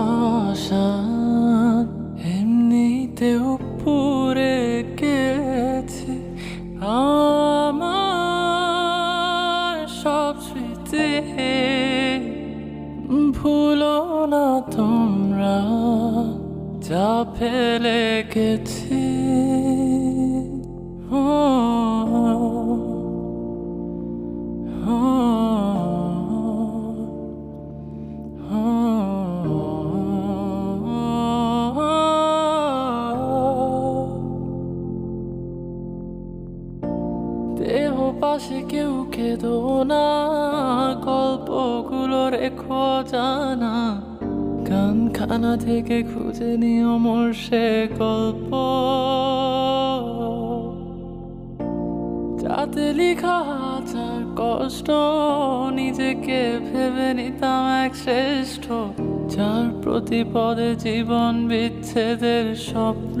শ্মশান এমনিতেও পুরে গেছে আমার সব স্মৃতি। ভুলো না তোমরা যা ফেলে গেছি। দেহ পাশে কেউ খেদো না, গল্পগুলো রেখো জানা। গানখানা থেকে খুঁজে নিও মোর সে গল্প। যাতে লিখা হাজার কষ্ট, নিজেকে ভেবে নিতাম এক শ্রেষ্ঠ। যার প্রতি পদে জীবন বিচ্ছেদের স্বপ্ন।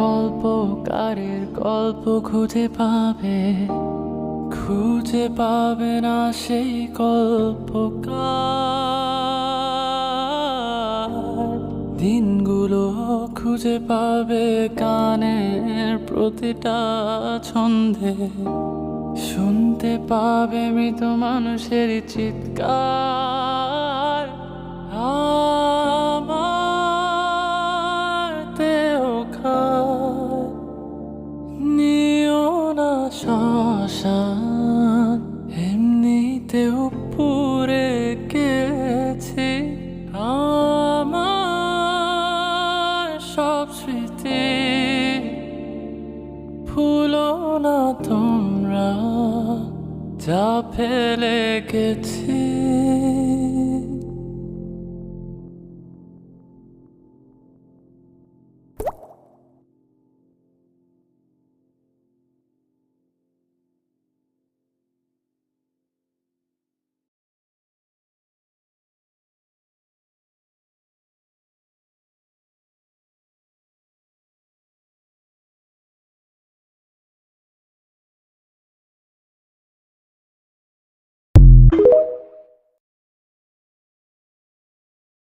এক গল্পকারের গল্প খুঁজে পাবে খুঁজে পাবে না সেই গল্পকার। দিনগুলো খুঁজে পাবে কানের প্রতিটা ছন্দে, শুনতে পাবে মৃত মানুষের চিৎকার। গেছি আমার সব স্মৃতি। ভুলো না তোমরা যা ফেলে গেছি।